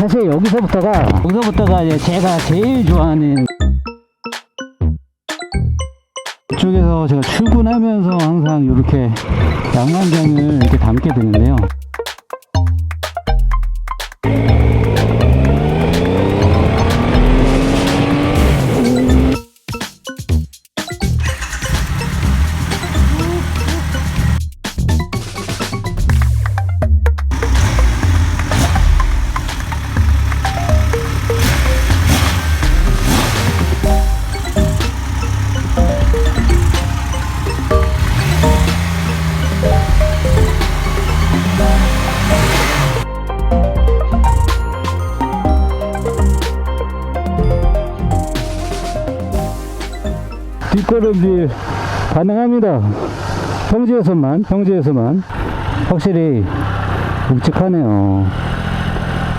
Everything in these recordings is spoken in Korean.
사실 여기서부터가 여기서부터가 이제 제가 제일 좋아하는 이쪽에서 제가 출근하면서 항상 이렇게 양만장을 이렇게 담게 되는데요. 뒷걸음질 가능합니다. 평지에서만, 평지에서만. 확실히 묵직하네요.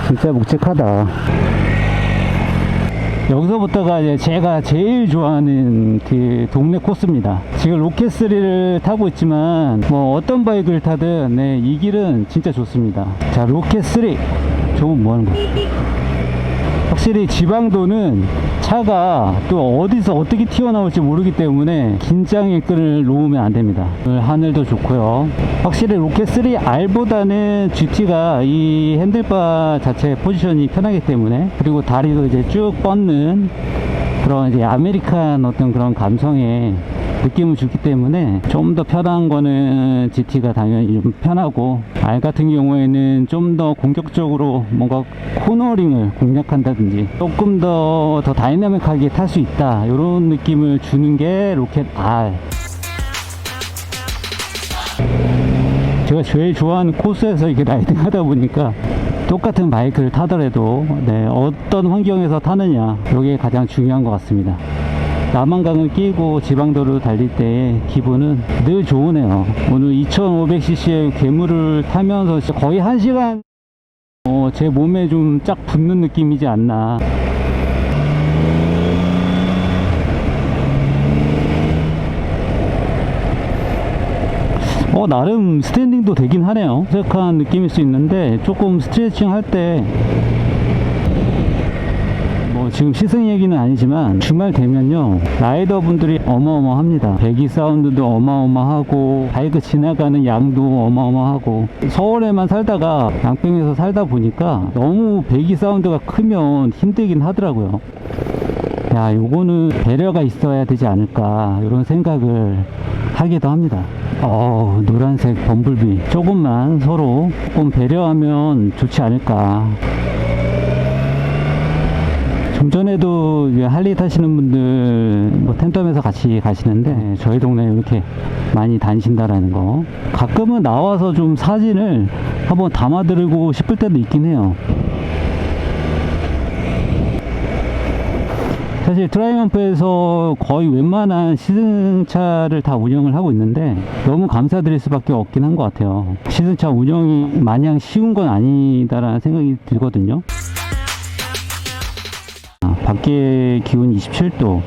진짜 묵직하다. 여기서부터가 이제 제가 제일 좋아하는 그 동네 코스입니다. 지금 로켓3를 타고 있지만 뭐 어떤 바이크를 타든 네, 이 길은 진짜 좋습니다. 자, 로켓3. 저건 뭐 하는 거야? 확실히 지방도는 차가 또 어디서 어떻게 튀어나올지 모르기 때문에 긴장의 끈을 놓으면 안 됩니다. 하늘도 좋고요. 확실히 로켓3 R보다는 GT가 이 핸들바 자체 포지션이 편하기 때문에 그리고 다리도 이제 쭉 뻗는 그런 이제 아메리칸 어떤 그런 감성의 느낌을 주기 때문에 좀 더 편한 거는 GT가 당연히 좀 편하고 R 같은 경우에는 좀 더 공격적으로 뭔가 코너링을 공략한다든지 조금 더, 더 다이나믹하게 탈 수 있다 이런 느낌을 주는 게 로켓 R. 제가 제일 좋아하는 코스에서 이렇게 라이딩 하다 보니까 똑같은 바이크를 타더라도 네, 어떤 환경에서 타느냐 이게 가장 중요한 것 같습니다 남한강을 끼고 지방도로 달릴 때의 기분은 늘 좋으네요. 오늘 2500cc의 괴물을 타면서 거의 1시간 어, 제 몸에 좀 쫙 붙는 느낌이지 않나. 어 나름 스탠딩도 되긴 하네요. 어색한 느낌일 수 있는데 조금 스트레칭 할때뭐 지금 시승 얘기는 아니지만 주말 되면요 라이더 분들이 어마어마합니다. 배기 사운드도 어마어마하고 바이크 지나가는 양도 어마어마하고 서울에만 살다가 양평에서 살다 보니까 너무 배기 사운드가 크면 힘들긴 하더라고요. 야 요거는 배려가 있어야 되지 않을까 이런 생각을 하기도 합니다. 어 노란색 범블비. 조금만 서로 조금 배려하면 좋지 않을까 좀 전에도 할리 타시는 분들 뭐 텐텀에서 같이 가시는데 저희 동네에 이렇게 많이 다니신다라는 거 가끔은 나와서 좀 사진을 한번 담아드리고 싶을 때도 있긴 해요 사실 트라이언프에서 거의 웬만한 시승차를 다 운영을 하고 있는데 너무 감사드릴 수밖에 없긴 한 것 같아요. 시승차 운영이 마냥 쉬운 건 아니다라는 생각이 들거든요. 아, 밖에 기온 27도.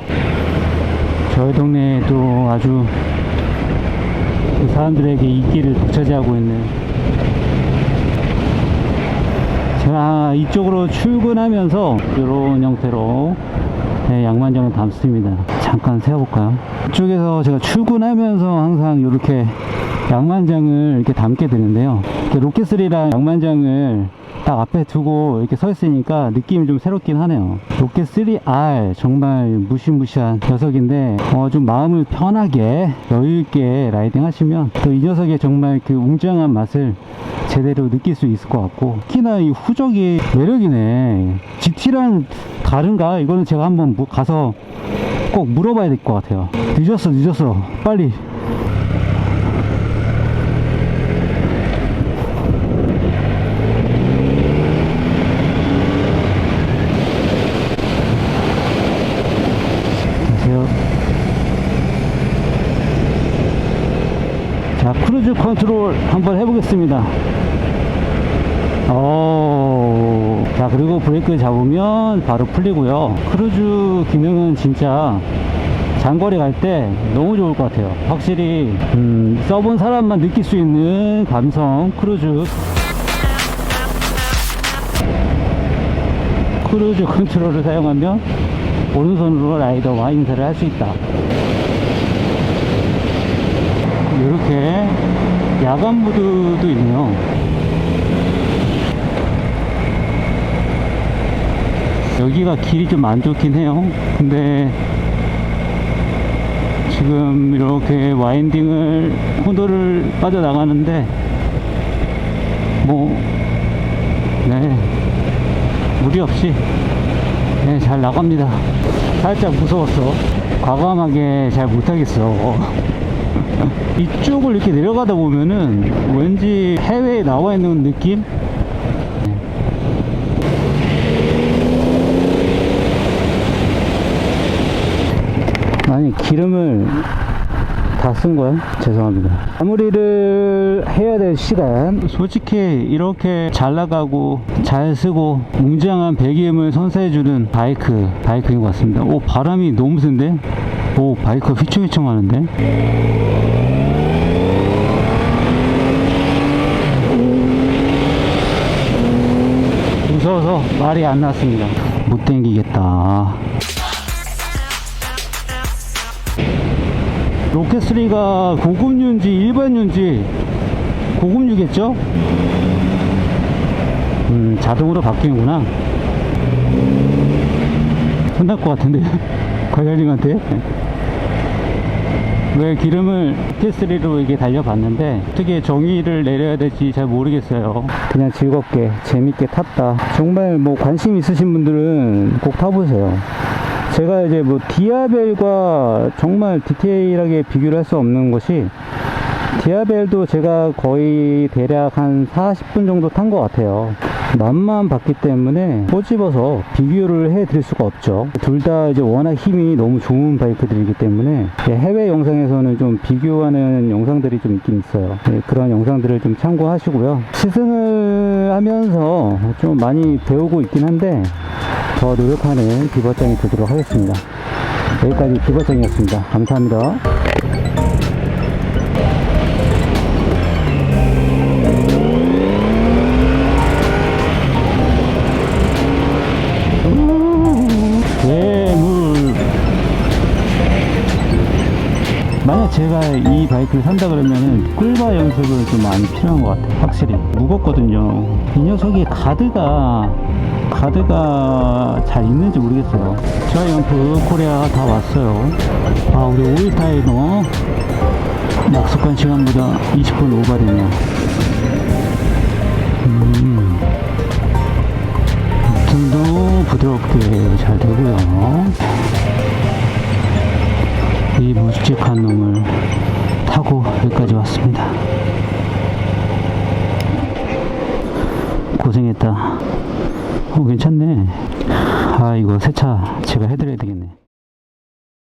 저희 동네에도 아주 그 사람들에게 인기를 독차지하고 있는 제가 이쪽으로 출근하면서 이런 형태로 네, 양만장을 담습니다. 잠깐 세워볼까요? 이쪽에서 제가 출근하면서 항상 이렇게 양만장을 이렇게 담게 되는데요. 이렇게 로켓3랑 양만장을 딱 앞에 두고 이렇게 서 있으니까 느낌이 좀 새롭긴 하네요. 로켓 3R 정말 무시무시한 녀석인데 어, 좀 마음을 편하게 여유 있게 라이딩 하시면 또 이 녀석의 정말 그 웅장한 맛을 제대로 느낄 수 있을 것 같고 특히나 이 후적이 매력이네. GT랑 다른가? 이거는 제가 한번 뭐 가서 꼭 물어봐야 될 것 같아요. 늦었어, 늦었어. 빨리. 안녕하세요. 자, 크루즈 컨트롤 한번 해보겠습니다. 어, 자, 그리고 브레이크 잡으면 바로 풀리고요. 크루즈 기능은 진짜 장거리 갈 때 너무 좋을 것 같아요. 확실히, 음, 써본 사람만 느낄 수 있는 감성 크루즈. 크루즈 컨트롤을 사용하면 오른손으로 라이더와 인사를 할 수 있다. 이렇게 야간 모드도 있네요. 여기가 길이 좀 안 좋긴 해요. 근데 지금 이렇게 와인딩을 호도를 빠져나가는데 뭐 네. 무리 없이 네, 잘 나갑니다. 살짝 무서웠어. 과감하게 잘 못하겠어. 이쪽을 이렇게 내려가다 보면은 왠지 해외에 나와 있는 느낌? 아니 기름을 다 쓴 거야? 죄송합니다. 마무리를 해야 될 시간. 솔직히 이렇게 잘 나가고 잘 쓰고 웅장한 배기음을 선사해주는 바이크, 바이크인 것 같습니다. 오, 바람이 너무 센데? 오, 바이크 휘청휘청 하는데? 무서워서 말이 안 나왔습니다. 못 땡기겠다. 로켓3가 고급류인지 일반류인지 고급류겠죠? 음, 자동으로 바뀌는구나. 혼날 것 같은데, 과장님한테. 왜 기름을 로켓3로 이게 달려봤는데, 어떻게 정의를 내려야 될지 잘 모르겠어요. 그냥 즐겁게, 재밌게 탔다. 정말 뭐 관심 있으신 분들은 꼭 타보세요. 제가 이제 뭐 디아벨과 정말 디테일하게 비교를 할 수 없는 것이 디아벨도 제가 거의 대략 한 40분 정도 탄 것 같아요. 맛만 봤기 때문에 꼬집어서 비교를 해 드릴 수가 없죠. 둘 다 이제 워낙 힘이 너무 좋은 바이크들이기 때문에 해외 영상에서는 좀 비교하는 영상들이 좀 있긴 있어요. 네, 그런 영상들을 좀 참고하시고요. 시승을 하면서 좀 많이 배우고 있긴 한데 더 노력하는 비버장이 되도록 하겠습니다. 여기까지 비버장이었습니다. 감사합니다. 제가 이 바이크를 산다 그러면은 꿀바 연습을 좀 많이 필요한 것 같아요. 확실히 무겁거든요. 이 녀석이 가드가 가드가 잘 있는지 모르겠어요. 저이언프 코리아 다 왔어요. 아 우리 오일 타이머 약속한 시간보다 20분 오버되네요. 음. 좀더 부드럽게 잘 되고요. 이 묵직한 놈을 타고 여기까지 왔습니다. 고생했다. 어, 괜찮네. 아, 이거 세차 제가 해드려야 되겠네.